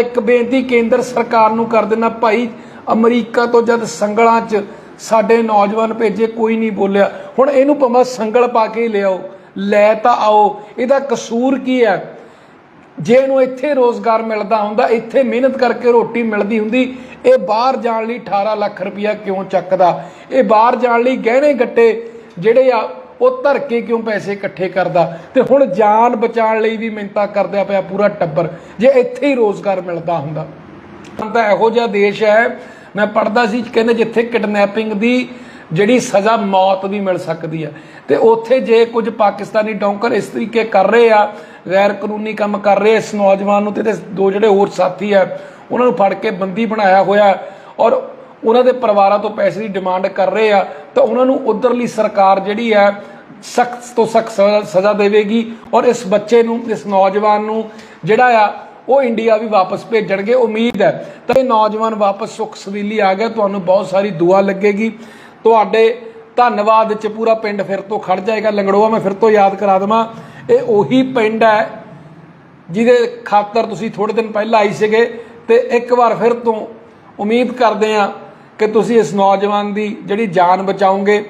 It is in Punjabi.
ਇੱਕ ਬੇਨਤੀ ਕੇਂਦਰ ਸਰਕਾਰ ਨੂੰ ਕਰ ਦੇਣਾ ਭਾਈ ਅਮਰੀਕਾ ਤੋਂ ਜਦ ਸੰਗਲਾਂ 'ਚ ਸਾਡੇ ਨੌਜਵਾਨ ਭੇਜੇ, ਕੋਈ ਨਹੀਂ ਬੋਲਿਆ। ਹੁਣ ਇਹਨੂੰ ਭਾਵੇਂ ਸੰਗਲ ਪਾ ਕੇ ਹੀ ਲਿਆਓ, ਲੈ ਤਾਂ ਆਓ। ਇਹਦਾ ਕਸੂਰ ਕੀ ਹੈ? ਜੇ ਇਹਨੂੰ ਇੱਥੇ ਰੋਜ਼ਗਾਰ ਮਿਲਦਾ ਹੁੰਦਾ, ਇੱਥੇ ਮਿਹਨਤ ਕਰਕੇ ਰੋਟੀ ਮਿਲਦੀ ਹੁੰਦੀ, ਇਹ ਬਾਹਰ ਜਾਣ ਲਈ 18 ਲੱਖ ਰੁਪਇਆ ਕਿਉਂ ਚੱਕਦਾ? ਇਹ ਬਾਹਰ ਜਾਣ ਲਈ ਗਹਿਣੇ ਗੱਟੇ ਜਿਹੜੇ ਆ ਉਹ ਧਰ ਕੇ ਕਿਉਂ ਪੈਸੇ ਇਕੱਠੇ ਕਰਦਾ? ਤੇ ਹੁਣ ਜਾਨ ਬਚਾਉਣ ਲਈ ਵੀ ਮਿੰਤਾ ਕਰਦਾ ਪਿਆ ਪੂਰਾ ਟੱਬਰ, ਜੇ ਇੱਥੇ ਹੀ ਰੋਜ਼ਗਾਰ ਮਿਲਦਾ ਹੁੰਦਾ। ਤਾਂ ਇਹੋ ਜਿਹਾ ਦੇਸ਼ ਹੈ, ਮੈਂ ਪੜਦਾ ਸੀ, ਕਹਿੰਦੇ ਜਿੱਥੇ ਕਿਡਨੈਪਿੰਗ ਦੀ ਜਿਹੜੀ ਸਜ਼ਾ ਮੌਤ ਵੀ ਮਿਲ ਸਕਦੀ ਹੈ ਤੇ ਉੱਥੇ ਜੇ ਕੁਝ ਪਾਕਿਸਤਾਨੀ ਡੌਂਕਰ ਇਸ ਤਰੀਕੇ ਕਰ ਰਹੇ ਆ, ਗੈਰ ਕਾਨੂੰਨੀ ਕੰਮ ਕਰ ਰਹੇ ਇਸ ਨੌਜਵਾਨ ਨੂੰ, ਤੇ ਦੋ ਜਿਹੜੇ ਹੋਰ ਸਾਥੀ ਆ, ਉਹਨਾਂ ਨੂੰ ਫੜ ਕੇ ਬੰਦੀ ਬਣਾਇਆ ਹੋਇਆ, ਔਰ ਉਹਨਾਂ ਦੇ ਪਰਿਵਾਰਾਂ ਤੋਂ ਪੈਸੇ ਦੀ ਡਿਮਾਂਡ ਕਰ ਰਹੇ ਆ, ਤਾਂ ਉਹਨਾਂ ਨੂੰ ਉਧਰਲੀ ਸਰਕਾਰ ਜਿਹੜੀ ਹੈ ਸਖਤ ਤੋਂ ਸਖਤ ਸਜ਼ਾ ਦੇਵੇਗੀ ਔਰ ਇਸ ਬੱਚੇ ਨੂੰ, ਇਸ ਨੌਜਵਾਨ ਨੂੰ ਜਿਹੜਾ ਆ, ਉਹ ਇੰਡੀਆ ਵੀ ਵਾਪਸ ਭੇਜਣਗੇ, ਉਮੀਦ ਹੈ। ਤਾਂ ਇਹ ਨੌਜਵਾਨ ਵਾਪਸ ਸੁਖ ਸਵੀਲੀ ਆ ਗਿਆ, ਤੁਹਾਨੂੰ ਬਹੁਤ ਸਾਰੀ ਦੁਆ ਲੱਗੇਗੀ। ਤੁਹਾਡੇ ਧੰਨਵਾਦ ਚ ਪੂਰਾ ਪਿੰਡ ਫਿਰ ਤੋਂ ਖੜ ਜਾਏਗਾ। ਲੰਗੜੋਆ ਮੈਂ ਫਿਰ ਤੋਂ ਯਾਦ ਕਰਾ ਦਵਾਂ। ਇਹ ਉਹੀ ਪਿੰਡ ਹੈ ਜਿਹਦੇ ਖਾਤਰ ਤੁਸੀਂ ਥੋੜੇ ਦਿਨ ਪਹਿਲਾਂ ਆਈ ਸੀਗੇ ਤੇ ਇੱਕ ਵਾਰ ਫਿਰ ਤੋਂ ਉਮੀਦ ਕਰਦੇ ਆ ਕਿ ਤੁਸੀਂ ਇਸ ਨੌਜਵਾਨ ਦੀ ਜਿਹੜੀ ਜਾਨ ਬਚਾਓਗੇ।